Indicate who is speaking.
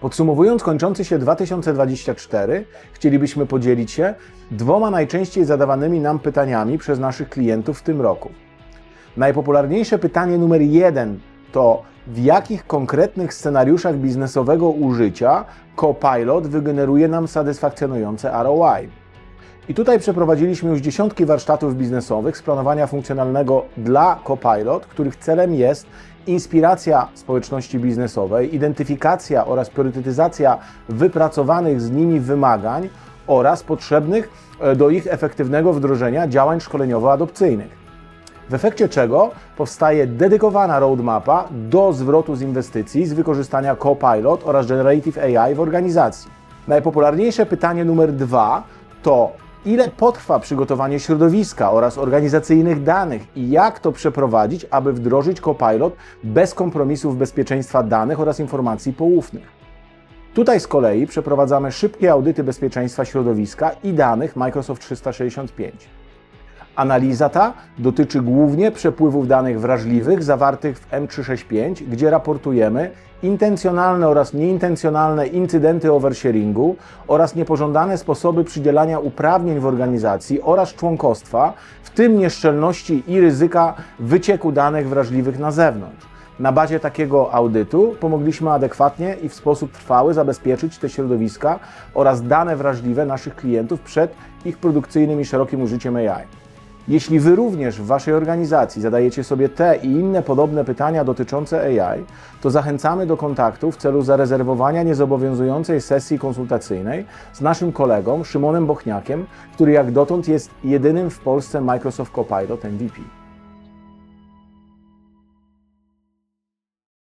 Speaker 1: Podsumowując kończący się 2024, chcielibyśmy podzielić się dwoma najczęściej zadawanymi nam pytaniami przez naszych klientów w tym roku. Najpopularniejsze pytanie numer jeden to w jakich konkretnych scenariuszach biznesowego użycia Copilot wygeneruje nam satysfakcjonujące ROI? I tutaj przeprowadziliśmy już dziesiątki warsztatów biznesowych z planowania funkcjonalnego dla Copilot, których celem jest inspiracja społeczności biznesowej, identyfikacja oraz priorytetyzacja wypracowanych z nimi wymagań oraz potrzebnych e, do ich efektywnego wdrożenia działań szkoleniowo-adopcyjnych w efekcie czego powstaje dedykowana roadmapa do zwrotu z inwestycji z wykorzystania Copilot oraz Generative AI w organizacji. Najpopularniejsze pytanie numer dwa to ile potrwa przygotowanie środowiska oraz organizacyjnych danych i jak to przeprowadzić, aby wdrożyć Copilot bez kompromisów bezpieczeństwa danych oraz informacji poufnych. Tutaj z kolei przeprowadzamy szybkie audyty bezpieczeństwa środowiska i danych Microsoft 365. Analiza ta dotyczy głównie przepływów danych wrażliwych zawartych w M365, gdzie raportujemy intencjonalne oraz nieintencjonalne incydenty oversharingu oraz niepożądane sposoby przydzielania uprawnień w organizacji oraz członkostwa, w tym nieszczelności i ryzyka wycieku danych wrażliwych na zewnątrz. Na bazie takiego audytu pomogliśmy adekwatnie i w sposób trwały zabezpieczyć te środowiska oraz dane wrażliwe naszych klientów przed ich produkcyjnym i szerokim użyciem AI. Jeśli Wy również w Waszej organizacji zadajecie sobie te i inne podobne pytania dotyczące AI, to zachęcamy do kontaktu w celu zarezerwowania niezobowiązującej sesji konsultacyjnej z naszym kolegą Szymonem Bochniakiem, który jak dotąd jest jedynym w Polsce Microsoft Copilot MVP.